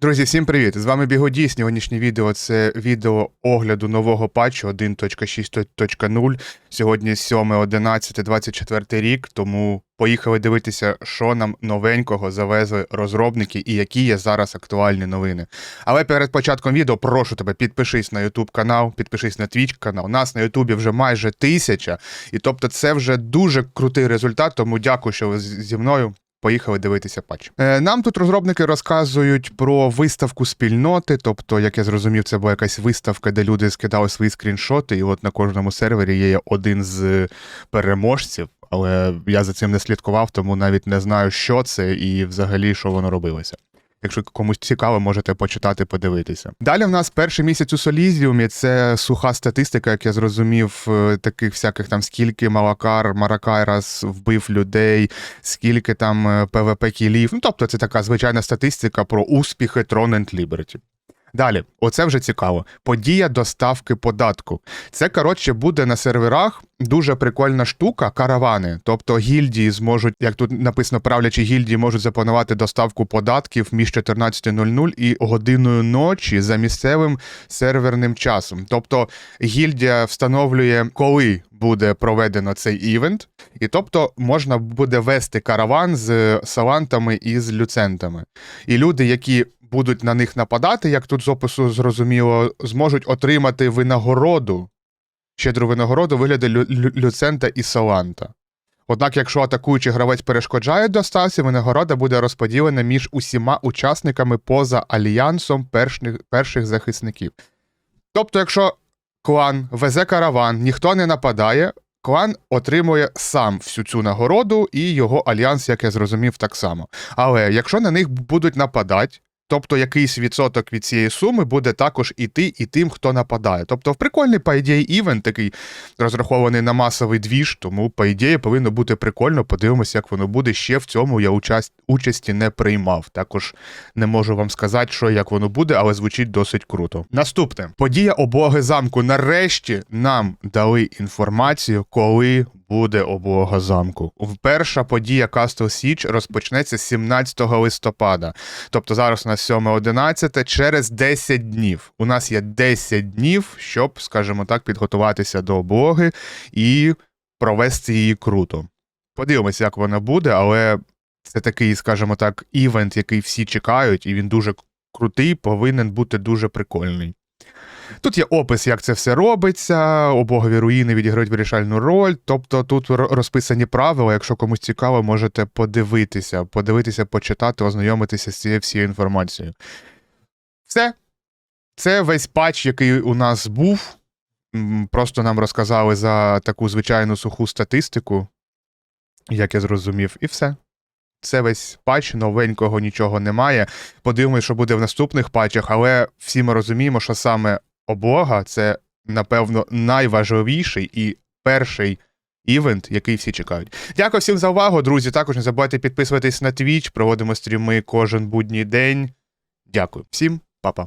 Друзі, всім привіт! З вами Бігодій. Сьогоднішнє відео це відео огляду нового патчу 1.6.0. Сьогодні 7.11.24 рік, тому поїхали дивитися, що нам новенького завезли розробники і які є зараз актуальні новини. Але перед початком відео прошу тебе, підпишись на YouTube канал, підпишись на Twitch канал. Нас на YouTube вже майже тисяча, і тобто це вже дуже крутий результат, тому дякую, що ви зі мною. Поїхали дивитися патч. Е, нам тут розробники розказують про виставку спільноти. Тобто, як я зрозумів, це була якась виставка, де люди скидали свої скріншоти, і от на кожному сервері є один з переможців. Але я за цим не слідкував, тому навіть не знаю, що це і взагалі що воно робилося. Якщо комусь цікаво, можете почитати, подивитися. Далі в нас перший місяць у Солізіумі. Це суха статистика, як я зрозумів, е, таких всяких там скільки Малакар, Маракайрас вбив людей, скільки там е, ПВП кілів. Ну тобто, це така звичайна статистика про успіхи and Liberty. Далі, оце вже цікаво. Подія доставки податку. Це, коротше, буде на серверах дуже прикольна штука каравани. Тобто гільдії зможуть, як тут написано, правлячі гільдії можуть запланувати доставку податків між 14.00 і годиною ночі за місцевим серверним часом. Тобто гільдія встановлює, коли буде проведено цей івент, і тобто можна буде вести караван з салантами і з люцентами. І люди, які будуть на них нападати, як тут з опису зрозуміло, зможуть отримати винагороду, щедру винагороду у вигляді лю- лю- люцента і саланта. Однак, якщо атакуючий гравець перешкоджає доставці, винагорода буде розподілена між усіма учасниками поза альянсом перших, перших захисників. Тобто, якщо клан везе караван, ніхто не нападає, клан отримує сам всю цю нагороду, і його альянс, як я зрозумів, так само. Але якщо на них будуть нападати, тобто якийсь відсоток від цієї суми буде також іти і тим, хто нападає. Тобто, в прикольний, по ідеї, івент такий розрахований на масовий двіж, тому, по ідеї, повинно бути прикольно. Подивимося, як воно буде. Ще в цьому я участь, участі не приймав. Також не можу вам сказати, що як воно буде, але звучить досить круто. Наступне подія облоги замку. Нарешті нам дали інформацію, коли буде облога замку. Перша подія Castle Siege розпочнеться 17 листопада. Тобто зараз у нас 7.11, через 10 днів. У нас є 10 днів, щоб, скажімо так, підготуватися до облоги і провести її круто. Подивимося, як вона буде, але це такий, скажімо так, івент, який всі чекають, і він дуже крутий, повинен бути дуже прикольний. Тут є опис, як це все робиться, обогові руїни відіграють вирішальну роль. Тобто тут розписані правила. Якщо комусь цікаво, можете подивитися, подивитися, почитати, ознайомитися з цією всією інформацією. Все. Це весь патч, який у нас був. Просто нам розказали за таку звичайну суху статистику, як я зрозумів, і все. Це весь патч, новенького нічого немає. Подивимось, що буде в наступних патчах, але всі ми розуміємо, що саме облога це, напевно, найважливіший і перший івент, який всі чекають. Дякую всім за увагу, друзі. Також не забувайте підписуватись на Twitch, проводимо стріми кожен будній день. Дякую всім, па-па.